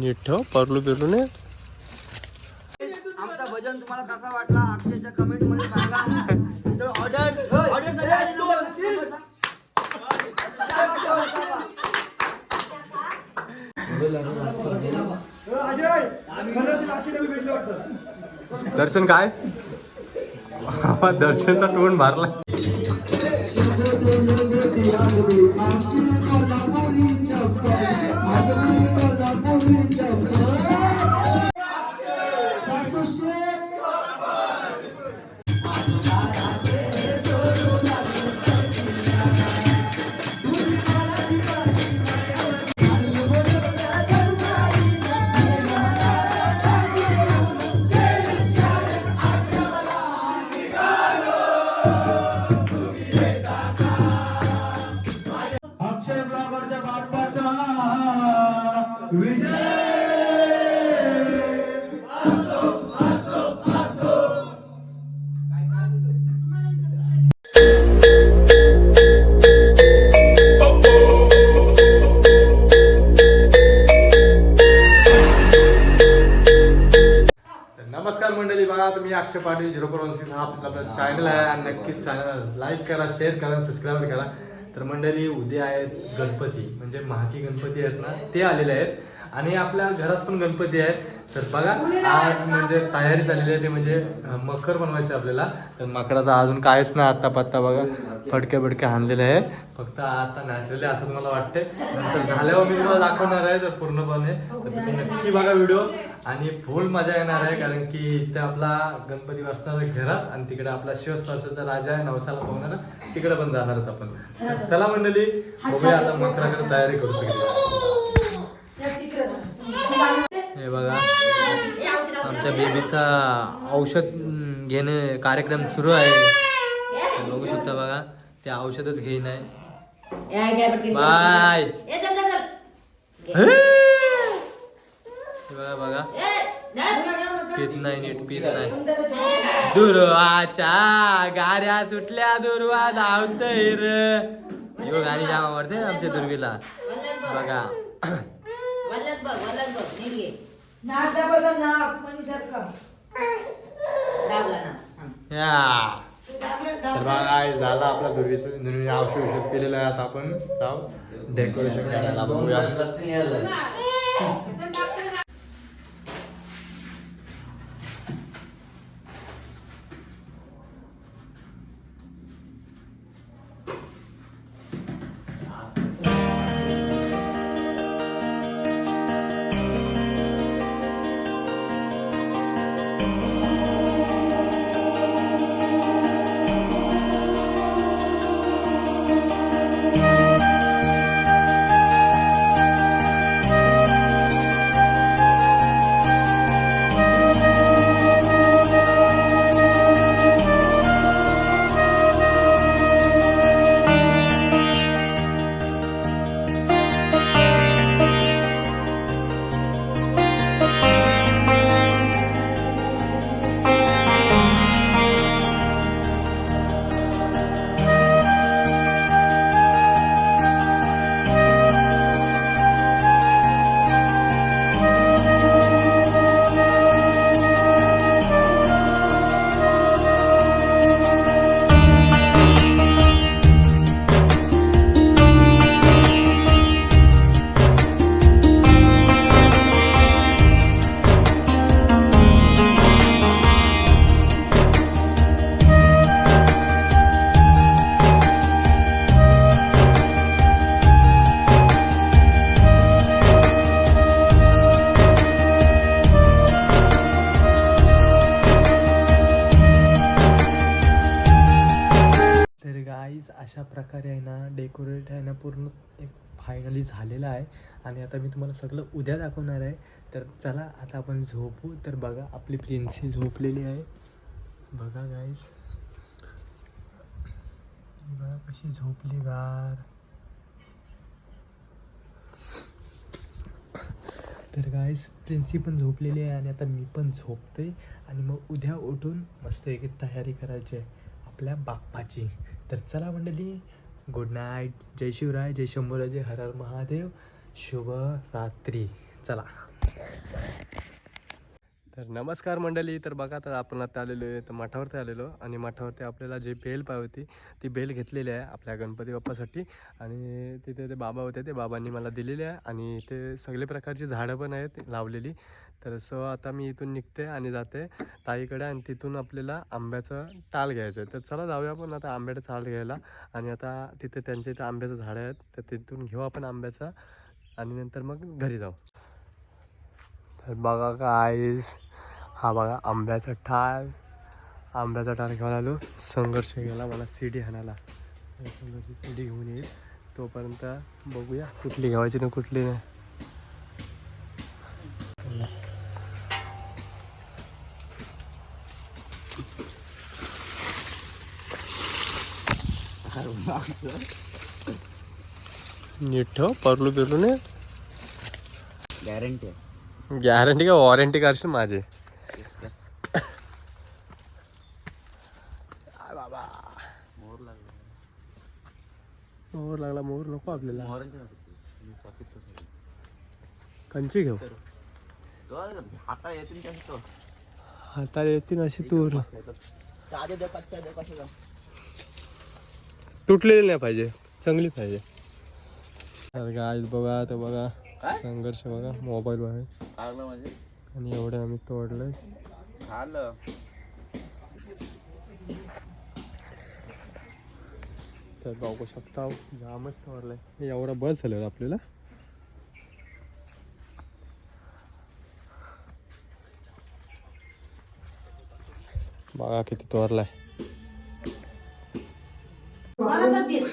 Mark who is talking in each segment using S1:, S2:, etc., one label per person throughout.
S1: नीट ठेव परलू बिरलू ने
S2: आमचा भजन तुम्हाला कसा वाटला? अक्षयच्या कमेंटमध्ये सांगा. तर ऑर्डर ऑर्डर
S1: दर्शन काय? दर्शनचा तोंड मारला. हा चॅनल आहे आणि नक्कीच चॅनल लाईक करा शेअर करा सबस्क्राईब करा. तर मंडळी उद्या आहेत गणपती. म्हणजे महाकी गणपती आहेत ना ते आलेले आहेत. आणि आपल्या घरात पण गणपती आहेत. तर बघा आज म्हणजे तयारी झालेली आहे ते म्हणजे मकर बनवायचं आहे आपल्याला. तर मकराचा अजून काहीच ना आता पत्ता बघा. फडके बिडके आणलेले आहे फक्त आता नाचलेले असं तुम्हाला वाटते नंतर झाल्यावर मी तुम्हाला दाखवणार आहे तर पूर्णपणे. तर नक्की बघा व्हिडिओ आणि फुल मजा येणार आहे कारण की इथे आपला गणपती बसणार आहे घरात आणि तिकडे आपला शिवस्पर्शाचा राजा आहे नवसाला पाहणार. तिकडे पण जाणार आहोत आपण. चला मंडळी बघूया आता मकराकडे तयारी करू शकतो हे बघा. आमच्या बेबीचा औषध घेणे कार्यक्रम सुरू आहे. बघू शकता बघा ते औषधच घेईन आहे बाय. हे बघा. बघा पीत नाही नीट पीत नाही दुर्वाच्या गाड्या सुटल्या दुर्वा धावतय र. यो गाडी जाम आवडते आमच्या दुर्वीला बघा. या. तर बघा झाला आपला दुर्वीचं दुर्वी औषध औषध केलेलं आहे. आता आपण जाऊ. डेकोरेशन करायला बघूया. फायनली झालेलं आहे. आणि आता मी तुम्हाला सगळं उद्या दाखवणार आहे. तर चला आता आपण झोपू. तर बघा आपली प्रिन्सी झोपलेली आहे. बघा गाईस बघा कशी झोपली गार. तर गाईस प्रिन्सी पण झोपलेली आहे आणि आता मी पण झोपतोय. आणि मग उद्या उठून मस्त एक तयारी करायची आहे आपल्या बाप्पाची. तर चला मंडळी गुड नाईट जय शिवराय जय शंभूराजे हर हर महादेव. शुभ रात्री चला. तर नमस्कार मंडळी. तर बघा तर आपण आता आलेलो आहे तर मठावरती आलेलो. आणि मठावरती आपल्याला जी बेल पाय होती ती बेल घेतलेली आहे आपल्या गणपती बाप्पासाठी. आणि तिथे ते बाबा होते ते बाबांनी मला दिलेले आहे. आणि ते सगळे प्रकारची झाडं पण आहेत लावलेली. तर सो आता मी इथून निघते आणि जाते ताईकडे आणि तिथून आपल्याला आंब्याचं टाल घ्यायचं आहे. तर चला जाऊया आपण आता आंब्याचं टाल घ्यायला. आणि आता तिथे त्यांच्या इथे आंब्याचं झाडं आहेत. तर तिथून घेऊ आपण आंब्याचा आणि नंतर मग घरी जाऊ. तर बघा गाईस हा बघा आंब्याचा ठाल आंब्याचा टाल घेऊन आलो. संघर्ष गेला मला सीडी हाणाला संघर्ष सीडी घेऊन येईल. तोपर्यंत बघूया कुठली घ्यावायची ना कुठली नाही. नीट ठेव परलू बिरलू नाही
S2: गॅरंटी आहे
S1: गॅरंटी का वॉरंटी करशील माझे आय बाबा
S2: मोर लागला
S1: मोर लागला मोर नको आपल्याला
S2: मोरांची
S1: कंची घेऊ
S2: हाता येतील कसं तो
S1: हाताला येतील अशी तूर
S2: ताजे दे कच्च्या दे कसं जाऊ
S1: तुटलेली नाही पाहिजे. चांगली पाहिजे. अरे काय बघा तर बघा? संघर्ष बघा मोबाईल बघा
S2: म्हणजे?
S1: आणि एवढे आम्ही तोडलंय तर बघू शकता जामच तोडलंय. एवढा बस झालं आपल्याला. बघा किती तोरलाय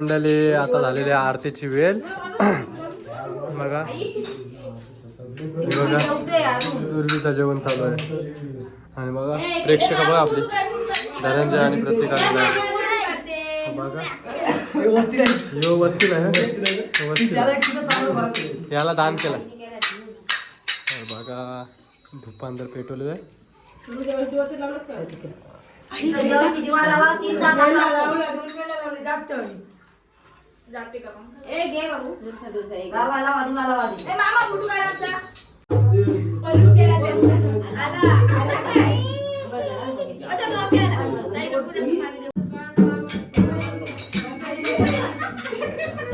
S1: मंडळी आता झालेली आहे आरतीची वेळ. बघा. बघा. दुर्वीचं जेवण चालू आहे. आणि बघा प्रेक्षक बघा आपली. धनंजय आणि प्रत्येकाला बघा. यो वस्तील आहे. याला दान केलं बघा. धुपांतर पेटवलेलं आहे.
S3: ए घे बाबू. दुसरा दुसरा एक.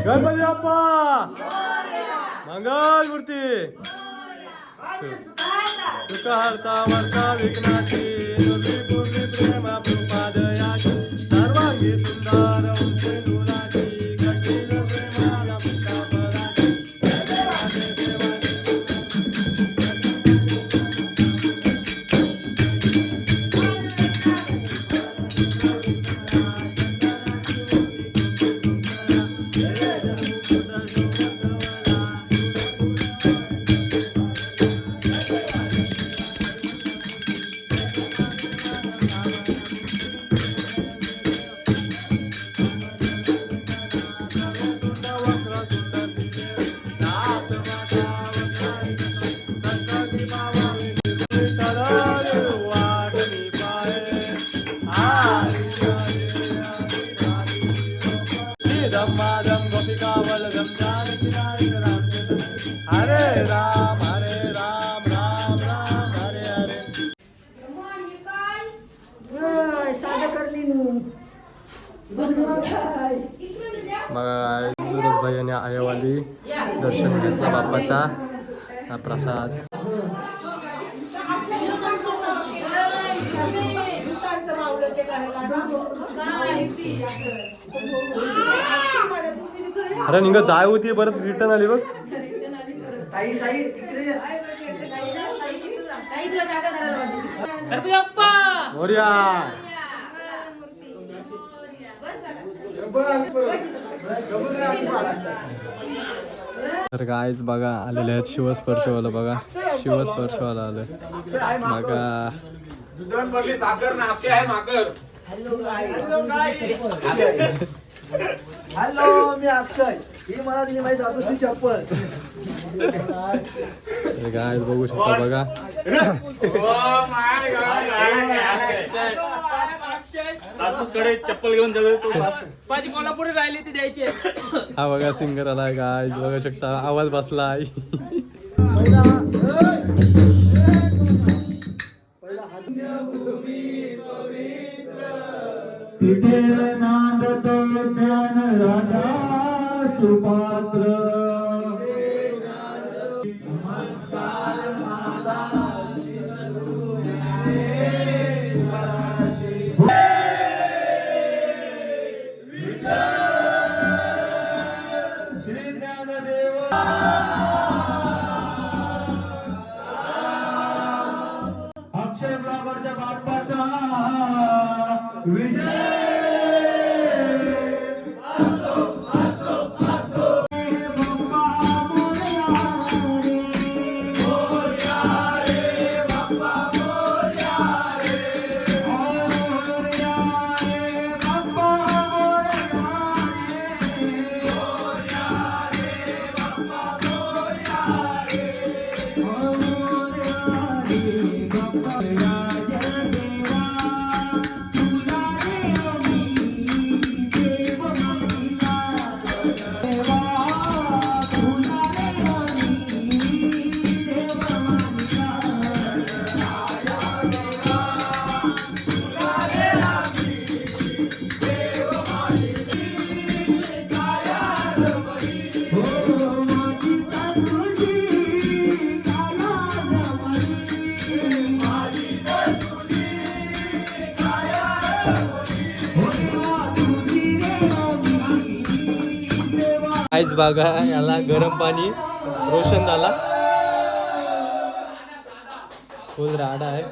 S1: गणपती बाप्पा! मंगल मूर्ती! तुका हरता वर्ता विघ्नाची दुर्वी पूर्वी प्रेमा प्रपादयाची सर्वांगी सुंदर उंची
S4: बघा सुरज भाई आणि आयावाली दर्शन घेतलं बाप्पाचा. हा प्रसाद. अरे निघ जाय होती परत रिटर्न आली बघ. मोर्या. तर गायच बघा आलेले आहेत शिवस्पर्शवाला बघा. शिवस्पर्शवाला आलं. बघा.
S5: दुधान भरली साखर ना अक्षय आहे माकर
S2: हॅलो मी अक्षय. ही मला दिली माझी सासूश्री चप्पल.
S4: बघू शकता बघा.
S6: सासूसकडे चप्पल घेऊन जाऊ. तो माझी कोल्हापुरी राहिली ती द्यायची
S4: हा बघा सिंगर आलाय गायच बघू शकता. आवाज बसलाय.
S2: पहिला पहिला हात
S5: तिथे नांदतो सुपात्र.
S4: Yeah. बघा याला गरम पाणी रोशन झाला फुल राडा आहे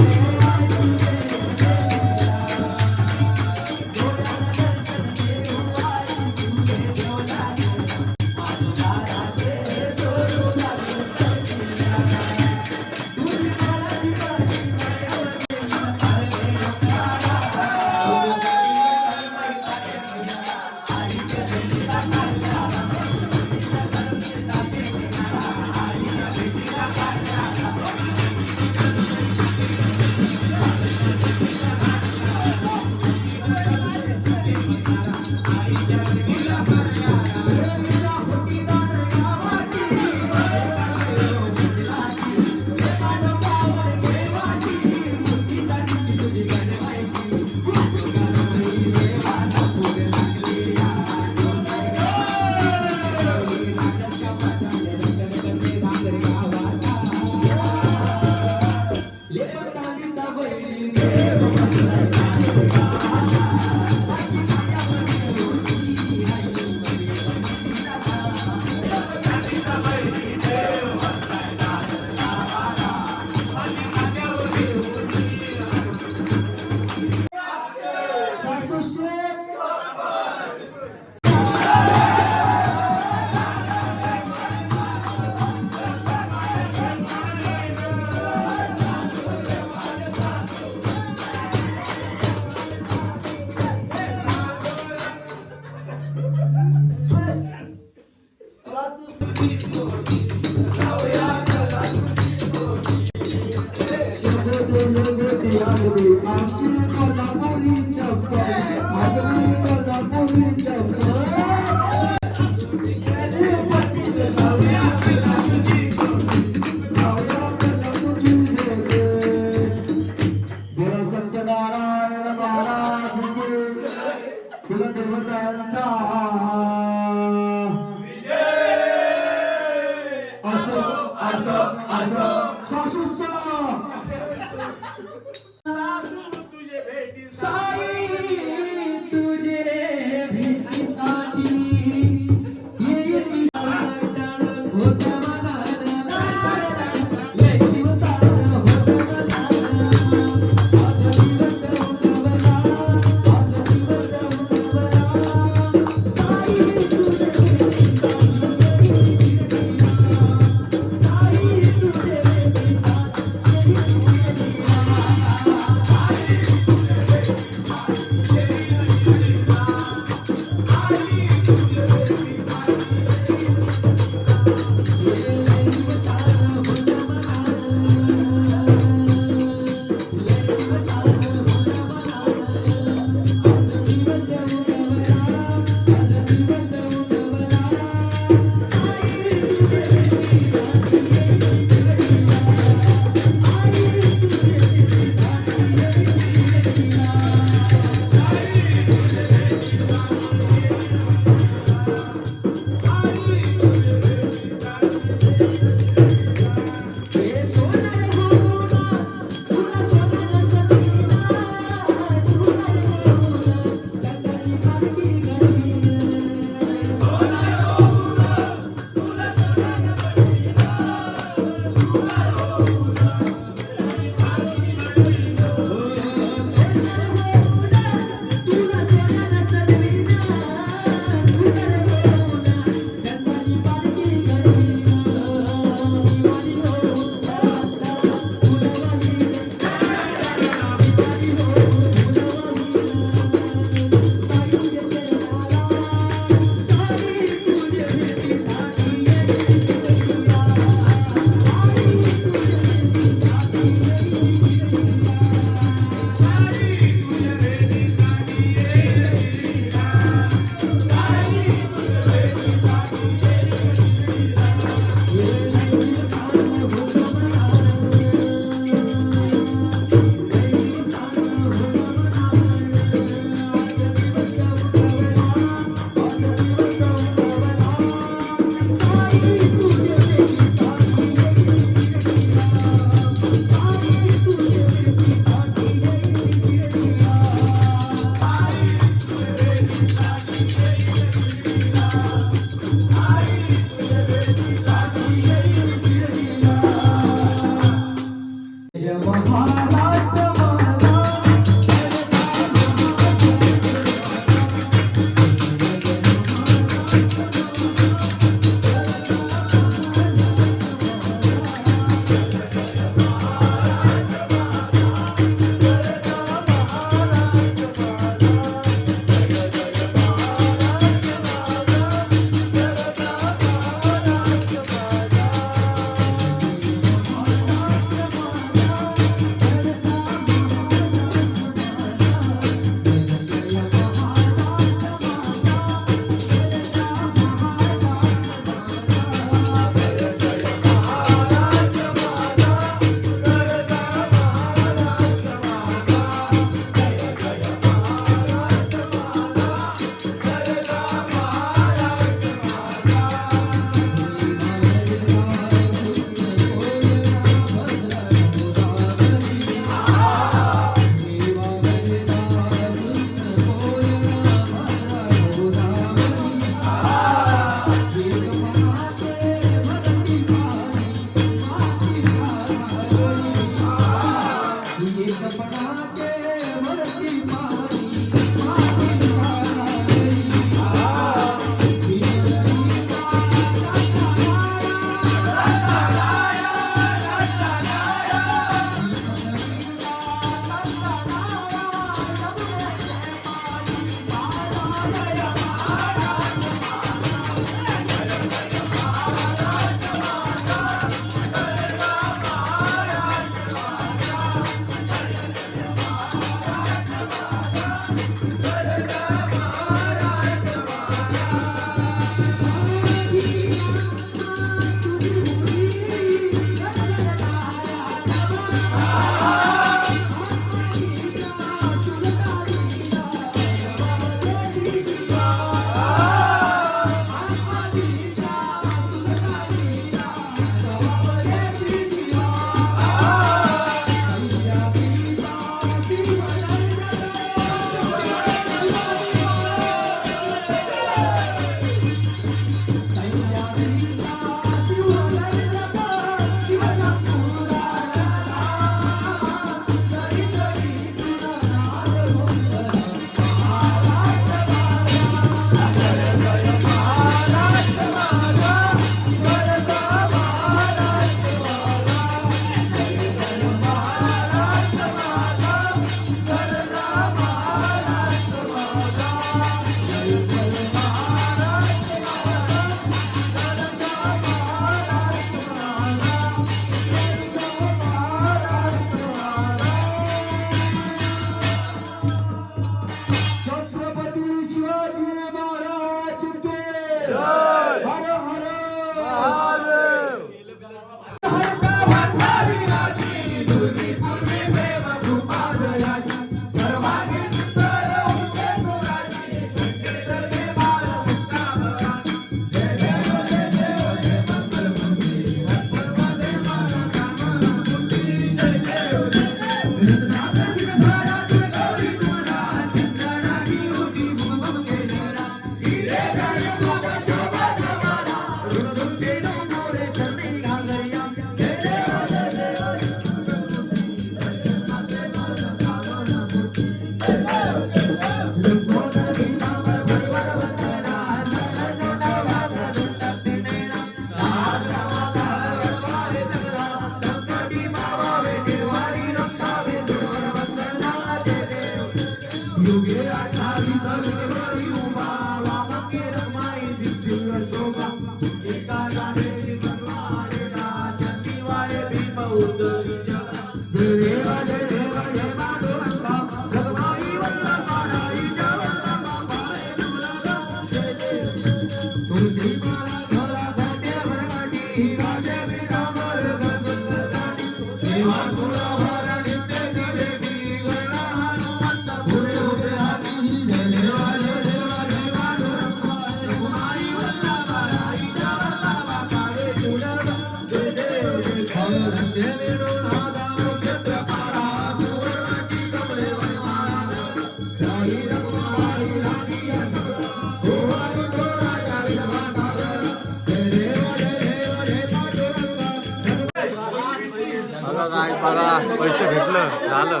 S1: पैसे भेटलं झालं.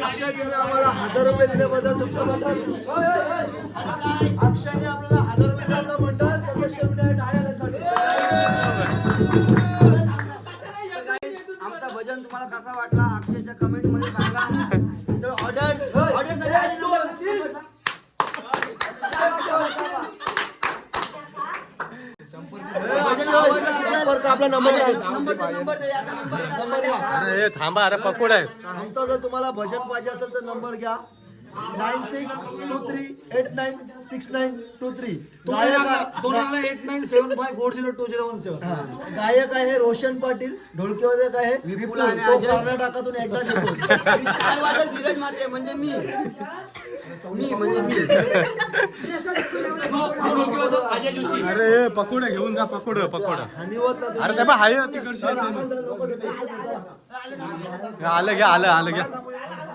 S2: अक्षय तुम्ही आम्हाला हजार रुपये दिल्याबद्दल तुमचं म्हणतात अक्षयने आपल्याला हजार रुपये दिला म्हणतात सदस्य मंडळ टाळ्यासाठी आमचा भजन तुम्हाला कसा वाटला? अक्षयच्या कमेंटमध्ये सांगा तर ऑर्डर ऑर्डर संपर्क आपला नंबर नंबर नंबर द्या नंबर द्या
S1: अरे थांबा अरे पकोड आहे.
S2: आमचा जर तुम्हाला भजन पाहिजे असेल तर नंबर घ्या. Nine six two three eight nine six nine two three. गायक
S7: eight nine seven five four zero two zero one seven.
S2: गायक आहे रोशन पाटील ढोलकेवादक आहे विपुल तो कर्नाटकातून एकदा येतो तालवादक धीरज माते म्हणजे मी. मी म्हणजे मी.
S1: अरे पकोड घेऊन जा पकोड पकोड.
S2: आणि होत ना
S1: अरे हाय तिकडचे आलं घ्या आलं आलं घ्या.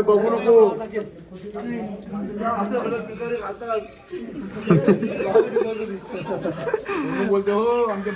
S1: बघू
S7: नको. बोलते हो आमच्या